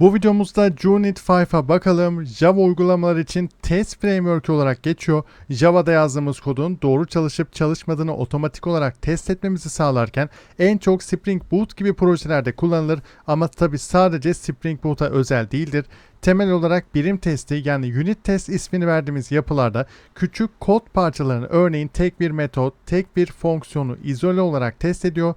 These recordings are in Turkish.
Bu videomuzda Junit 5'a bakalım. Java uygulamalar için test framework olarak geçiyor. Java'da yazdığımız kodun doğru çalışıp çalışmadığını otomatik olarak test etmemizi sağlarken en çok Spring Boot gibi projelerde kullanılır ama tabi sadece Spring Boot'a özel değildir. Temel olarak birim testi yani unit test ismini verdiğimiz yapılarda küçük kod parçalarını örneğin tek bir metot, tek bir fonksiyonu izole olarak test ediyor.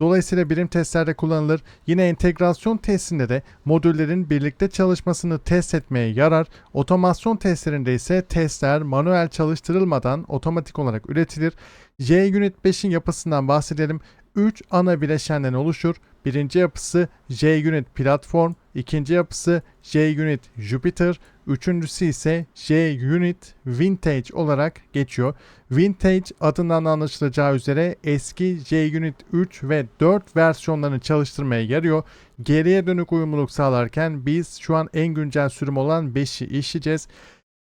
Dolayısıyla birim testlerde kullanılır. Yine entegrasyon testinde de modüllerin birlikte çalışmasını test etmeye yarar. Otomasyon testlerinde ise testler manuel çalıştırılmadan otomatik olarak üretilir. JUnit 5'in yapısından bahsedelim. 3 ana bileşenden oluşur. Birinci yapısı JUnit Platform, ikinci yapısı JUnit Jupyter, üçüncüsü ise JUnit Vintage olarak geçiyor. Vintage adından anlaşılacağı üzere eski JUnit 3 ve 4 versiyonlarını çalıştırmaya yarıyor. Geriye dönük uyumluluk sağlarken biz şu an en güncel sürüm olan 5'i işleyeceğiz.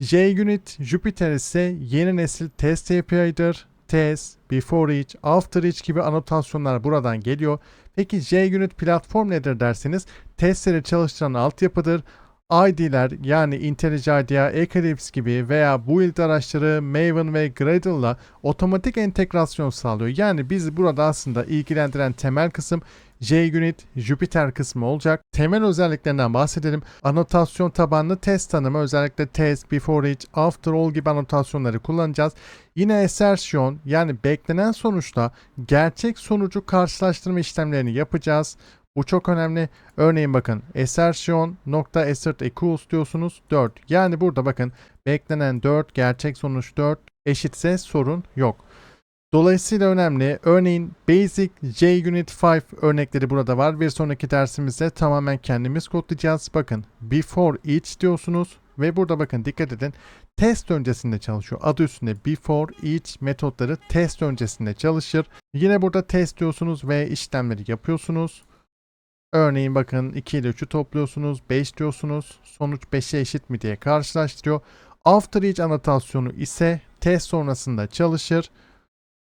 JUnit Jupyter ise yeni nesil test API'dir. Test, before each, after each gibi anotasyonlar buradan geliyor. Peki JUnit platform nedir derseniz testleri çalıştıran altyapıdır. ID'ler yani IntelliJ IDEA, Eclipse gibi veya build araçları Maven ve Gradle'la otomatik entegrasyon sağlıyor. Yani biz burada aslında ilgilendiren temel kısım JUnit, Jupyter kısmı olacak. Temel özelliklerinden bahsedelim. Anotasyon tabanlı test tanımı özellikle test, before each, after all gibi anotasyonları kullanacağız. Yine assertion yani beklenen sonuçta gerçek sonucu karşılaştırma işlemlerini yapacağız. Bu çok önemli. Örneğin bakın assertion nokta assert equals diyorsunuz 4. Yani burada bakın beklenen 4 gerçek sonuç 4 eşitse sorun yok. Dolayısıyla önemli. Örneğin Basic JUnit 5 örnekleri burada var. Bir sonraki dersimizde tamamen kendimiz kodlayacağız. Bakın before each diyorsunuz ve burada bakın dikkat edin test öncesinde çalışıyor. Adı üstünde before each metotları test öncesinde çalışır. Yine burada test diyorsunuz ve işlemleri yapıyorsunuz. Örneğin bakın 2 ile 3'ü topluyorsunuz, 5 diyorsunuz. Sonuç 5'e eşit mi diye karşılaştırıyor. After each anotasyonu ise test sonrasında çalışır.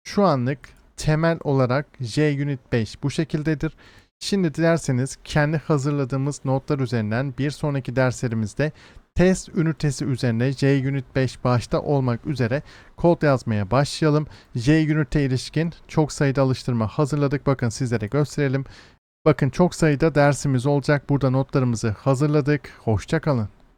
Şu anlık temel olarak JUnit 5 bu şekildedir. Şimdi dilerseniz kendi hazırladığımız notlar üzerinden bir sonraki derslerimizde test ünitesi üzerine JUnit 5 başta olmak üzere kod yazmaya başlayalım. JUnit'e ilişkin çok sayıda alıştırma hazırladık. Bakın sizlere gösterelim. Bakın çok sayıda dersimiz olacak. Burada notlarımızı hazırladık. Hoşçakalın.